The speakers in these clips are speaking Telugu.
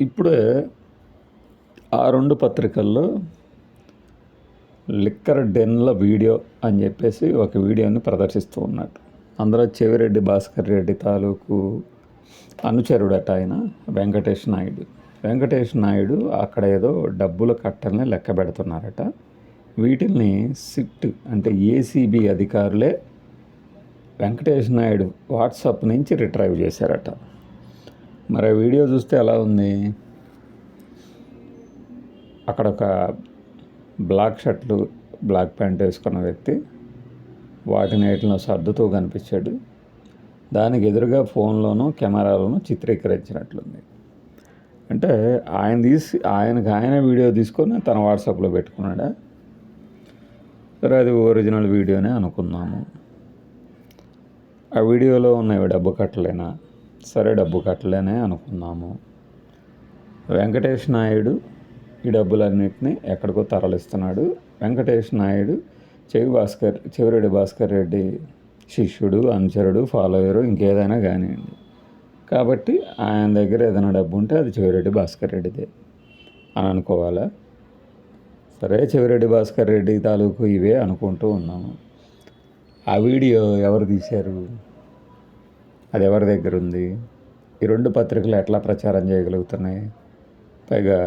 ఇప్పుడే ఆ రెండు పత్రికల్లో లిక్కర్ డెన్ల వీడియో అని చెప్పేసి ఒక వీడియోని ప్రదర్శిస్తూ ఉన్నాడు. అందులో చెవిరెడ్డి భాస్కర్ రెడ్డి తాలూకు అనుచరుడట ఆయన వెంకటేష్ నాయుడు. వెంకటేష్ నాయుడు అక్కడ ఏదో డబ్బుల కట్టల్ని లెక్క పెడుతున్నారట. వీటిల్ని సిట్ అంటే ఏసీబీ అధికారులే వెంకటేష్ నాయుడు వాట్సాప్ నుంచి రిట్రైవ్ చేశారట. మరి ఆ వీడియో చూస్తే ఎలా ఉంది? అక్కడ ఒక బ్లాక్ షర్ట్లు బ్లాక్ ప్యాంట్ వేసుకున్న వ్యక్తి వాటిని వీటిలో సర్దుతూ కనిపించాడు. దానికి ఎదురుగా ఫోన్లోనూ కెమెరాలోనూ చిత్రీకరించినట్లుంది. అంటే ఆయన తీసి ఆయనకు ఆయన వీడియో తీసుకొని తన వాట్సాప్లో పెట్టుకున్నాడా? సరే అది ఒరిజినల్ వీడియోనే అనుకున్నాము. ఆ వీడియోలో ఉన్నవి డబ్బు కట్టలేనా? సరే డబ్బు కట్టలేనే అనుకున్నాము. వెంకటేష్ నాయుడు ఈ డబ్బులన్నింటినీ ఎక్కడికో తరలిస్తున్నాడు. వెంకటేష్ నాయుడు చెవి భాస్కర్ చెవిరెడ్డి భాస్కర్ రెడ్డి శిష్యుడు అనుచరుడు ఫాలోయరు ఇంకేదైనా కానివ్వండి. కాబట్టి ఆయన దగ్గర ఏదైనా డబ్బు ఉంటే అది చెవిరెడ్డి భాస్కర్ రెడ్డిదే అని అనుకోవాలా? సరే చెవిరెడ్డి భాస్కర్ రెడ్డి తాలూకు ఇవే అనుకుంటూ ఉన్నాము. ఆ వీడియో ఎవరు తీశారు? అది ఎవరి దగ్గర ఉంది? ఈ రెండు పత్రికలు ఎట్లా ప్రచారం చేయగలుగుతున్నాయి? పైగా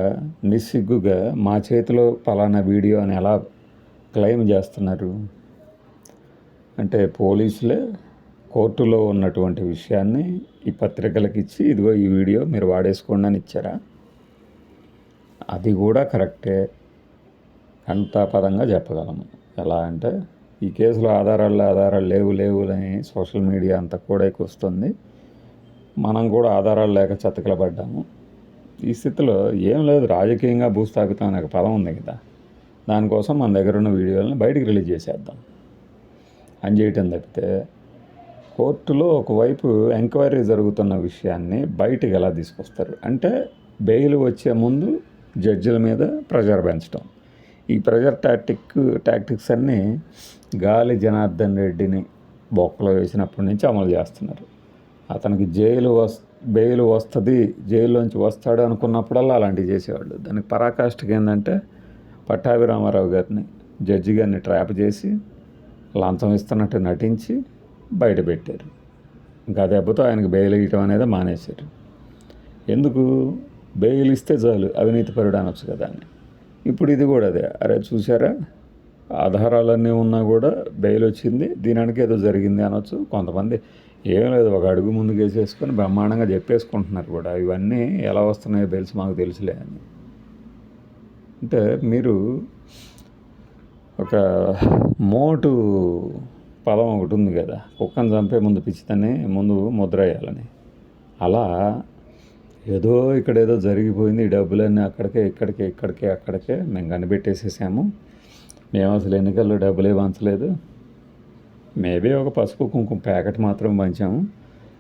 నిస్సిగ్గుగా మా చేతిలో పలానా వీడియో అని ఎలా క్లెయిమ్ చేస్తున్నారు? అంటే పోలీసులే కోర్టులో ఉన్నటువంటి విషయాన్ని ఈ పత్రికలకు ఇచ్చి ఇదిగో ఈ వీడియో మీరు వాడేసుకోండి అని ఇచ్చారా? అది కూడా కరెక్టే. పదంగా చెప్పగలము ఎలా అంటే ఈ కేసులో ఆధారాలు ఆధారాలు లేవు లేవు అని సోషల్ మీడియా అంతా కూడా వస్తుంది. మనం కూడా ఆధారాలు లేక చతకల పడ్డాము. ఈ స్థితిలో ఏం లేదు రాజకీయంగా భూస్థాపితం అనే పదం ఉంది కదా. దానికోసం మన దగ్గర ఉన్న వీడియోలను బయటికి రిలీజ్ చేసేద్దాం. అని చేయటం తప్పితే కోర్టులో ఒకవైపు ఎంక్వైరీ జరుగుతున్న విషయాన్ని బయటికి ఎలా తీసుకొస్తారు? అంటే బెయిల్ వచ్చే ముందు జడ్జిల మీద ప్రెజర్ పెంచడం ఈ ప్రెజర్ టాక్టిక్ టాక్టిక్స్ అన్నీ గాలి జనార్దన్ రెడ్డిని బొక్కలో వేసినప్పటి నుంచి అమలు చేస్తున్నారు. అతనికి జైలు వస్ బెయిల్ వస్తుంది జైల్లోంచి వస్తాడు అనుకున్నప్పుడల్లా అలాంటివి చేసేవాళ్ళు. దానికి పరాకాష్ఠకి ఏంటంటే పట్టాభిరామారావు గారిని జడ్జి గారిని ట్రాప్ చేసి లంచం ఇస్తున్నట్టు నటించి బయట పెట్టారు. ఇంకా దెబ్బతో ఆయనకు బెయిల్ వేయటం అనేది మానేశారు. ఎందుకు? బెయిల్ ఇస్తే చాలు అవినీతి పరుడు అనొచ్చు కదా అని. ఇప్పుడు ఇది కూడా అదే. అరే చూసారా ఆధారాలన్నీ ఉన్నా కూడా బెయిల్ వచ్చింది. దీనికి ఏదో జరిగింది అనొచ్చు. కొంతమంది ఏం లేదు ఒక అడుగు ముందుకు వేసేసుకొని బ్రహ్మాండంగా చెప్పేసుకుంటున్నారు కూడా. ఇవన్నీ ఎలా వస్తున్నాయో తెలుసు మాకు తెలుసులే అని. అంటే మీరు ఒక మోటు పదం ఒకటి ఉంది కదా కుక్కను చంపే ముందు పిచ్చితనే ముందు ముద్ర వేయాలని. అలా ఏదో ఇక్కడ ఏదో జరిగిపోయింది ఈ డబ్బులన్నీ అక్కడికే ఇక్కడికే ఇక్కడికే అక్కడికే మేము కనిపెట్టేసేసాము. మేము అసలు ఎన్నికల్లో డబ్బులే పంచలేదు? మేబీ ఒక పసుపు కుంకుమ ప్యాకెట్ మాత్రం పంచాము.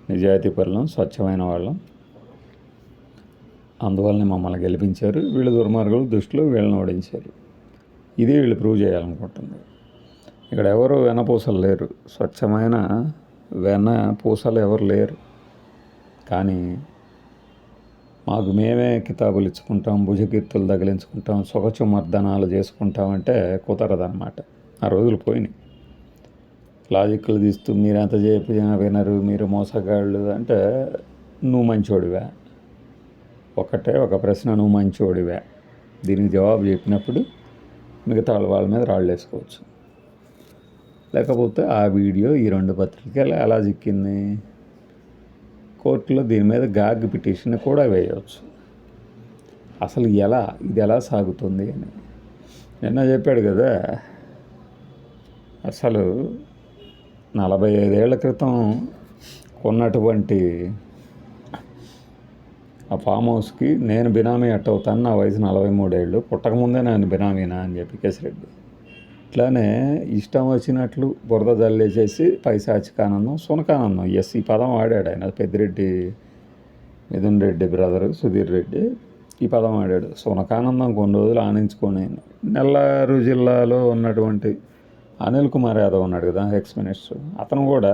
నిజాయితీ పరులం స్వచ్ఛమైన వాళ్ళం. అందువల్లనే మమ్మల్ని గెలిపించారు. వీళ్ళ దుర్మార్గులు దృష్టిలో వీళ్ళని ఓడించారు. ఇది వీళ్ళు ప్రూవ్ చేయాలనుకుంటుంది. ఇక్కడ ఎవరు వెనపూసలు లేరు. స్వచ్ఛమైన వెన పూసలు ఎవరు లేరు. కానీ మాకు మేమే కితాబులు ఇచ్చుకుంటాం భుజకీర్తులు తగిలించుకుంటాం సుఖచు మర్దనాలు చేసుకుంటామంటే కుదరదన్నమాట. ఆ రోజులు పోయినాయి. లాజిక్లు తీస్తూ మీరు ఎంత చెప్పినా వినరు మీరు మోసగాళ్ళు అంటే నువ్వు మంచోడివా. ఒకటే ఒక ప్రశ్న నువ్వు మంచోడివా. దీనికి జవాబు చెప్పినప్పుడు మిగతా వాళ్ళ మీద రాళ్ళు వేసుకోవచ్చు. లేకపోతే ఆ వీడియో ఈ రెండు పత్రికలు ఎలా చిక్కింది? కోర్టులో దీని మీద గాగ్ పిటిషన్ కూడా వేయవచ్చు. అసలు ఎలా ఇది ఎలా సాగుతుంది అని. నిన్న చెప్పాడు కదా అసలు నలభై ఐదేళ్ళ క్రితం కొన్నటువంటి ఆ ఫామ్ హౌస్కి నేను బినామీ అట్టవుతాను నా వయసు నలభై మూడేళ్ళు పుట్టకముందే నేను బినామీనా అని చెప్పి కేసిరెడ్డి. ఇట్లానే ఇష్టం వచ్చినట్లు బురద జల్లేసేసి పైశాచికానందం సునకానందం ఎస్. ఈ పదం ఆడాడు ఆయన. పెద్దిరెడ్డి మిథున్ రెడ్డి బ్రదరు సుధీర్ రెడ్డి ఈ పదం ఆడాడు. సునకానందం కొన్ని రోజులు ఆనించుకొని నెల్లారు జిల్లాలో ఉన్నటువంటి అనిల్ కుమార్ యాదవ్ ఉన్నాడు కదా ఎక్స్ మినిస్టర్. అతను కూడా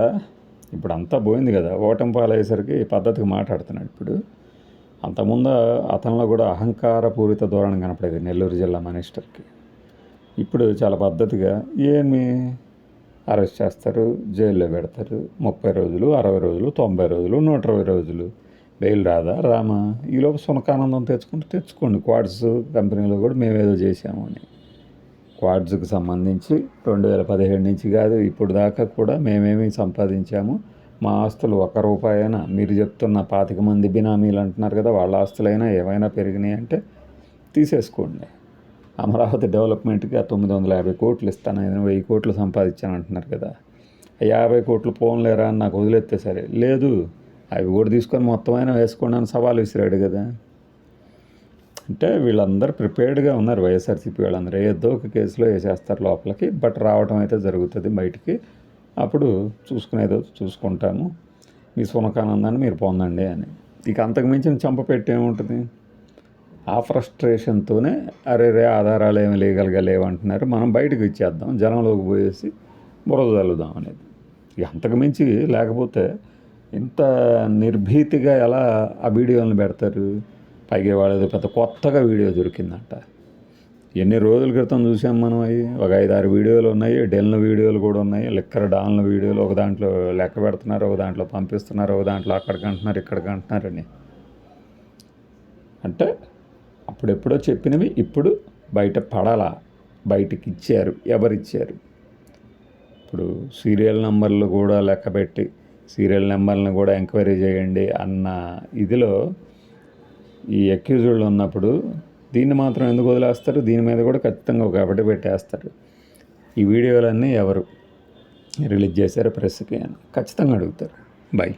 ఇప్పుడు అంతా పోయింది కదా ఓటమి పాలయ్యేసరికి పద్ధతికి మాట్లాడుతున్నాడు ఇప్పుడు. అంతకుముందు అతనిలో కూడా అహంకారపూరిత ధోరణి కనపడేది నెల్లూరు జిల్లా మినిస్టర్కి. ఇప్పుడు చాలా పద్ధతిగా ఏమి అరెస్ట్ చేస్తారు? జైల్లో పెడతారు. ముప్పై రోజులు అరవై రోజులు తొంభై రోజులు నూట ఇరవై రోజులు బెయిల్ రాదా? రామా? ఈలోపు సునకానందం తెచ్చుకుంటే తెచ్చుకోండి. క్వాడ్స్ కంపెనీలో కూడా మేమేదో చేసాము అని. క్వాడ్స్కి సంబంధించి రెండు వేల పదిహేడు నుంచి కాదు ఇప్పుడు దాకా కూడా మేమేమి సంపాదించాము. మా ఆస్తులు ఒక్క రూపాయైనా మీరు చెప్తున్న పాతిక మంది బినామీలు అంటున్నారు కదా వాళ్ళ ఆస్తులైనా ఏమైనా పెరిగినాయి అంటే తీసేసుకోండి. అమరావతి డెవలప్మెంట్కి ఆ తొమ్మిది వందల యాభై కోట్లు ఇస్తాను. ఏదైనా వెయ్యి కోట్లు సంపాదించాను అంటున్నారు కదా యాభై కోట్లు పోన్లేరా అని నాకు వదిలేస్తే సరే. లేదు అవి కూడా తీసుకొని మొత్తం అయినా వేసుకోండి అని సవాల్ విసిరాడు కదా. అంటే వీళ్ళందరూ ప్రిపేర్డ్గా ఉన్నారు వైఎస్ఆర్సీపీ వాళ్ళందరూ. ఏదో ఒక కేసులో వేసేస్తారు లోపలికి బట్ రావటం అయితే జరుగుతుంది బయటికి. అప్పుడు చూసుకునేదో చూసుకుంటాము. మీ సునకానందాన్ని మీరు పొందండి అని. ఇక అంతకు మించిన చంప పెట్టి ఏముంటుంది ఆ ఫ్రస్ట్రేషన్తోనే అరే రే ఆధారాలు ఏమి లీగల్గా లేవంటున్నారు మనం బయటకు ఇచ్చేద్దాం జనంలోకి పోయేసి బురద చల్లుదాం అనేది. ఇక అంతకు మించి లేకపోతే ఇంత నిర్భీతిగా ఎలా ఆ వీడియోలను పెడతారు? పైగా వాళ్ళది పెద్ద కొత్తగా వీడియో దొరికిందంట. ఎన్ని రోజుల క్రితం చూసాం మనం అవి? ఒక ఐదు ఆరు వీడియోలు ఉన్నాయి డెల్న వీడియోలు కూడా ఉన్నాయి లిక్కర్ డాల్న వీడియోలు ఒక దాంట్లో లెక్క పెడుతున్నారు ఒక దాంట్లో పంపిస్తున్నారు ఒక దాంట్లో అక్కడికి అంటున్నారు ఇక్కడికి అంటున్నారని అంటే అప్పుడెప్పుడో చెప్పినవి ఇప్పుడు బయట పడాలా? బయటికి ఇచ్చారు ఎవరిచ్చారు? ఇప్పుడు సీరియల్ నెంబర్లు కూడా లెక్కబెట్టి సీరియల్ నెంబర్లను కూడా ఎంక్వైరీ చేయండి అన్న ఇదిలో ఈ అక్యూజ్డ్ ఉన్నప్పుడు దీన్ని మాత్రం ఎందుకు వదిలేస్తారు? దీని మీద కూడా ఖచ్చితంగా ఒక అబడి పెట్టేస్తారు. ఈ వీడియోలన్నీ ఎవరు రిలీజ్ చేశారు? ప్రెస్కి అని ఖచ్చితంగా అడుగుతారు. బాయ్